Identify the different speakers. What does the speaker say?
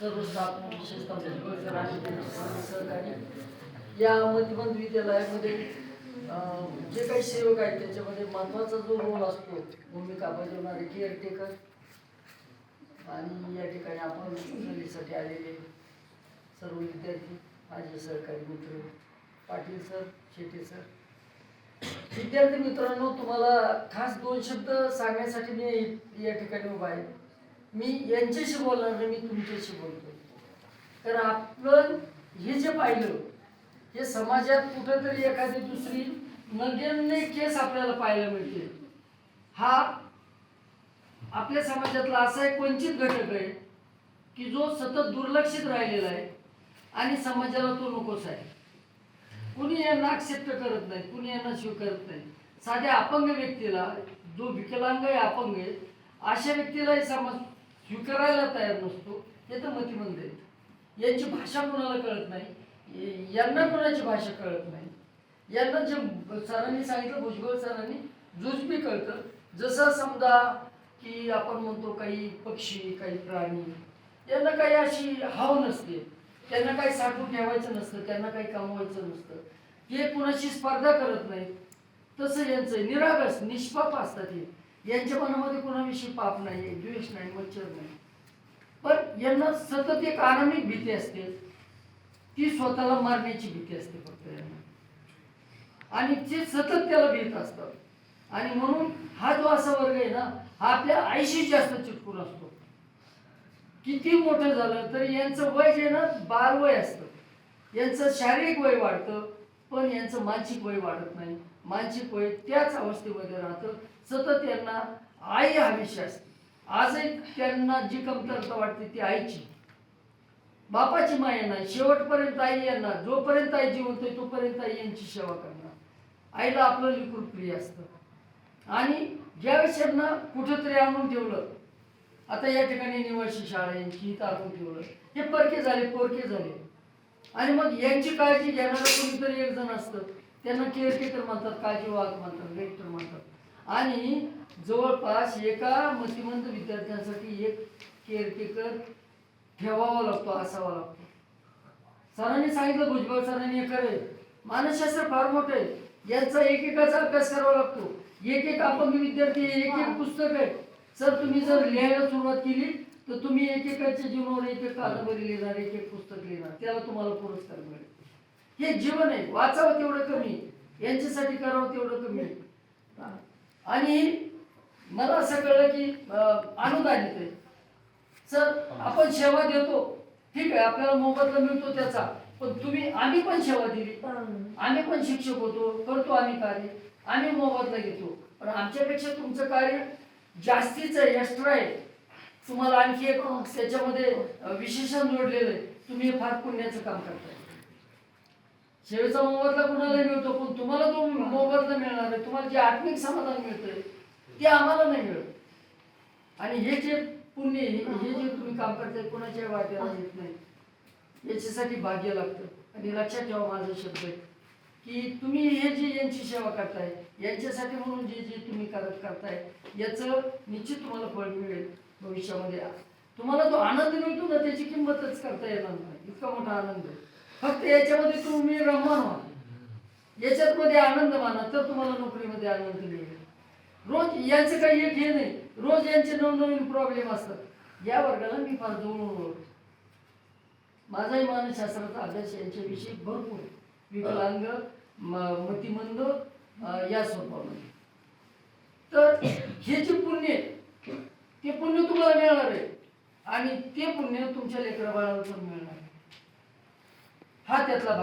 Speaker 1: सर्व स्टाफ विशेषतः भुजबळ आणि त्यांचे सहकारी या मतिमंद विद्यालयामध्ये जे काही सेवक आहेत त्याच्यामध्ये महत्त्वाचा जो रोल असतो भूमिका बजावणारे केअरटेकर आणि या ठिकाणी आपण सहलीसाठी आलेले सर्व विद्यार्थी माझे सहकारी मित्र पाटील सर शेटे सर. विद्यार्थी मित्रांनो तुम्हाला खास दोन शब्द सांगण्यासाठी मी या ठिकाणी उभा आहे. मी यांच्याशी बोलणार नाही मी तुमच्याशी बोलतो तर आपण हे जे पाहिलं हे समाजात कुठंतरी एखादी दुसरी नगण्य केस आपल्याला पाहायला मिळते. हा आपल्या समाजातला असा एक वंचित घटक आहे की जो सतत दुर्लक्षित राहिलेला आहे आणि समाजाला तो नकोच आहे. कुणी यांना ॲक्सेप्ट करत नाही कुणी यांना स्वीकारत नाही. साध्या अपंग व्यक्तीला जो विकलांग आहे अपंग आहे अशा व्यक्तीलाही समाज स्वीकारायला तयार नसतो हे तर मतिमंद आहेत. यांची भाषा कोणाला कळत नाही? यांना कोणाची भाषा कळत नाही? यांना जे सरांनी सांगितलं भुजबळ सरांनी जुजबी कळतं. जसं समजा की आपण म्हणतो काही पक्षी काही प्राणी यांना काही अशी हाव नसते. त्यांना काही साठवून ठेवायचं नसतं त्यांना काही कमवायचं नसतं. हे कुणाशी स्पर्धा करत नाहीत. तसं यांचं निरागस निष्पाप असतात हे. यांच्या मनामध्ये कोणाविषयी पाप नाही द्वेष नाही मच्छर नाही. पण यांना सतत एक आरामिक भीती असते. ती स्वतःला मारण्याची भीती असते फक्त यांना. आणि ते सतत त्याला भीत असतात आणि म्हणून हा जो असा वर्ग आहे ना हा आपल्या आईशी जास्त चिटकून असतो. किती मोठं झालं तर यांचं वय जे ना बालवय असतं. यांचं शारीरिक वय वाढतं पण यांचं मानसिक वय वाढत नाही. माझी पोय त्याच अवस्थेमध्ये राहतं. सतत यांना आई हवीशी असते. आजही त्यांना जी कमतरता वाटते ती आईची. बापाची माय नाही शेवटपर्यंत आई यांना जोपर्यंत आई जिवंत आहे तोपर्यंत आई यांची सेवा करणार. आईला आपलं लिकूड प्रिय असतं. आणि ज्यावेळेस यांना कुठंतरी आणून ठेवलं आता या ठिकाणी निवासी शाळा यांची इथं आणून ठेवलं हे परके झाले पोरके झाले. आणि मग यांची काळजी घेणारं कोणीतरी एक जण असतं. त्यांना केअरटेकर म्हणतात काळजी वाहक म्हणतात डायरेक्टर म्हणतात. आणि जवळपास एका मतिमंद विद्यार्थ्यांसाठी एक केअरटेकर ठेवावा लागतो असावा लागतो. सरांनी सांगितलं भुजबळ सरांनी हे खरंय मानसशास्त्र फार मोठं आहे. यांचा एकेकाचा अभ्यास करावा लागतो. एक एक अपंग विद्यार्थी एक एक पुस्तक आहे. सर तुम्ही जर लिहायला सुरुवात केली तर तुम्ही एकेकाच्या जीवनावर एक एक कादंबरी लिहिणार एक एक पुस्तक लिहिणार. त्याला तुम्हाला पुरस्कार मिळेल. हे जीवन आहे. वाचावं तेवढं कमी. यांच्यासाठी करावं तेवढं कमी. आहे. आणि मला असं कळलं की अनुदान येते सर आपण सेवा देतो. ठीक आहे आपल्याला मोबदला मिळतो त्याचा. पण तुम्ही आम्ही पण सेवा दिली. आम्ही पण शिक्षक होतो करतो आम्ही कार्य. आम्ही मोबदला घेतो. पण आमच्यापेक्षा तुमचं कार्य जास्तीचं आहे एक्स्ट्रा आहे. तुम्हाला आणखी एक त्याच्यामध्ये विशेषण जोडलेलं आहे. तुम्ही हे फार पुण्याचं काम करताय. सेवेचा मोबदला कुणाला मिळतो पण तुम्हाला जो मोबदला मिळणार आहे तुम्हाला जे आत्मिक समाधान मिळतंय ते आम्हाला नाही मिळत. आणि हे जे पुण्य हे जे तुम्ही काम करताय कोणाच्या वाट्याला येत नाही. याच्यासाठी भाग्य लागतं. आणि लक्षात ठेवा माझा शब्द. आहे की तुम्ही हे जे यांची सेवा करताय यांच्यासाठी म्हणून जे जे तुम्ही करत करताय याचं निश्चित तुम्हाला फळ मिळेल भविष्यामध्ये. तुम्हाला जो आनंद मिळतो ना त्याची किंमतच करता येणार नाही. इतका मोठा आनंद आहे. फक्त याच्यामध्ये तुम्ही रमण व्हा. याच्यात मध्ये आनंद माना तर तुम्हाला नोकरीमध्ये आनंद मिळेल. रोज यांचं काही एक हे नाही रोज यांचे नवनवीन प्रॉब्लेम असतात. या वर्गाला मी फार जवळून ओळखतो. माझाही मानसशास्त्राचा अभ्यास यांच्याविषयी भरपूर विकलांग मतिमंद या स्वरूपामध्ये तर हे जे पुण्य आहे ते पुण्य तुम्हाला मिळणार आहे. आणि ते पुण्य तुमच्या लेकरा बाळाला पण मिळणार आहे. Hadi atla bak.